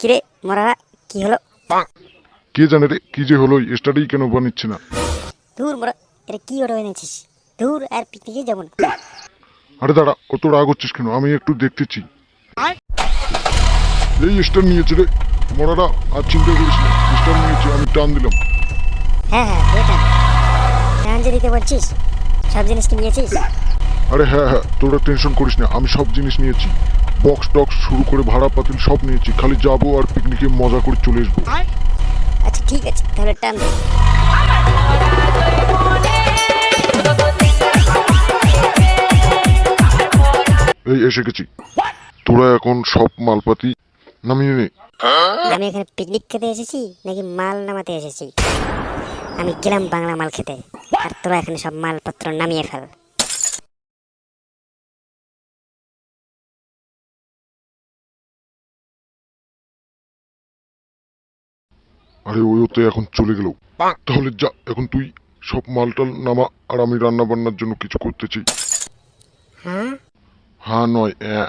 কিরে মরারা কি হলো কে জানে রে কি যে হলো স্টাডি কেন বানিচ্ছে না দূর মরা এটা কি অর্ডার এনেছিস দূর আর পিকনিকে যাব না আরে দাঁড়া অত রাগ হচ্ছিস কেন আমি একটু দেখতেছি এই স্টার নিয়েছে রে মরারা আর চিন্তা করিস না স্টার নিয়েছে আমি টান দিলাম হ্যাঁ হ্যাঁ এটা টান যে দিতে বলছিস সব জিনিস কি নিয়েছিস আরে হ্যাঁ হ্যাঁ তোরা টেনশন করিস না আমি সব জিনিস নিয়েছি বক্স টক্স শুরু করে ভাড়া পাতিল সব নিয়েছি। খালি যাব আর পিকনিকে মজা করে চলে আসব। আচ্ছা ঠিক আছে তাহলে টান এই এসে গেছি। তোরা এখন সব মালপাতি নামিয়ে নে। আমি এখানে পিকনিক খেতে এসেছি নাকি মাল নামাতে এসেছি? আমি গেলাম বাংলা মাল খেতে। আর তোরা এখানে সব মালপত্র নামিয়ে ফেল। আরে ওই তো এখন চলে গেল। তাহলে যা এখন তুই সব মালটাল নামা আর আমি রান্না বান্নার জন্য কিছু করতেছি হ্যাঁ? হ্যাঁ নয় অ্যাঁ।